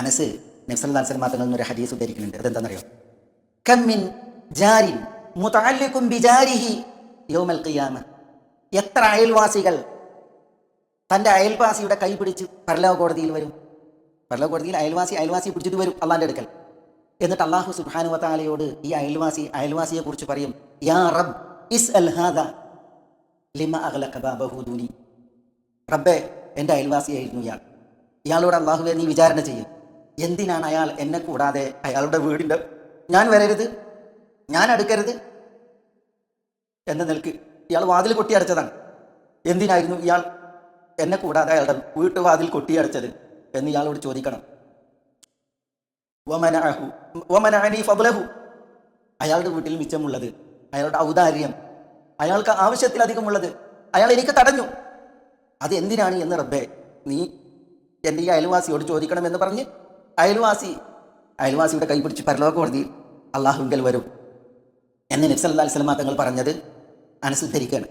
അനസ് നബ്സല്ലാസ്ലം മാത്രം ഒരു ഹദീസ് ഉദ്ധരിക്കുന്നുണ്ട്. അതെന്താണെന്നറിയോ? കമ്മിൻ ജാരിൻ മുതാലിക്കും ബിജാരിഹി യൗമൽ ഖിയാമ എത്ര അയൽവാസികൾ തന്റെ അയൽവാസിയുടെ കൈ പിടിച്ച് പരലോക കോടതിയിൽ വരും? പരലോക കോടതിയിൽ അയൽവാസി അയൽവാസി പിടിച്ചിട്ട് വരും അള്ളാന്റെ അടുക്കൽ. എന്നിട്ട് അള്ളാഹു സുബ്ഹാനു വതാലയോട് ഈ അയൽവാസി അയൽവാസിയെ കുറിച്ച് പറയും യാ റബ് ഇസ് അൽ ഹാദ ലിമ അഗ്ലഖ ബാബഹു ദൂനി. റബ്ബേ എന്റെ അയൽവാസിയായിരുന്നു ഇയാൾ. ഇയാളോട് അള്ളാഹുവെ നീ വിചാരണ ചെയ്യും. എന്തിനാണ് അയാൾ എന്നെ കൂടാതെ അയാളുടെ വീടിന്റെ ഞാൻ വരരുത്. ഞാൻ അടുക്കരുത്. എന്ന നിലയ്ക്ക് ഇയാൾ വാതിൽ കൊട്ടിയടച്ചതാണ് എന്തിനായിരുന്നു ഇയാൾ എന്നെ കൂടാതെ അയാളുടെ വീട്ടുവാതിൽ കൊട്ടിയടച്ചത് എന്ന് ഇയാളോട് ചോദിക്കണം. ഒമനാഹു വമനഅനി ഫദ്ലഹു അയാളുടെ വീട്ടിൽ മിച്ചമുള്ളത് അയാളുടെ ഔദാര്യം അയാൾക്ക് ആവശ്യത്തിലധികമുള്ളത് അയാൾ എനിക്ക് തടഞ്ഞു. അത് എന്തിനാണ് എന്ന് റബ്ബേ നീ എന്റെ ഈ അയൽവാസിയോട് ചോദിക്കണമെന്ന് പറഞ്ഞ് അയൽവാസി അയൽവാസിയുടെ കൈ പിടിച്ച് പരലോക കോടതിയിൽ അള്ളാഹുങ്കൽ വരും. എന്ന് നബ്സല്ലാ സ്വലമാ തങ്ങൾ പറഞ്ഞത് അനുസരിക്കുകയാണ്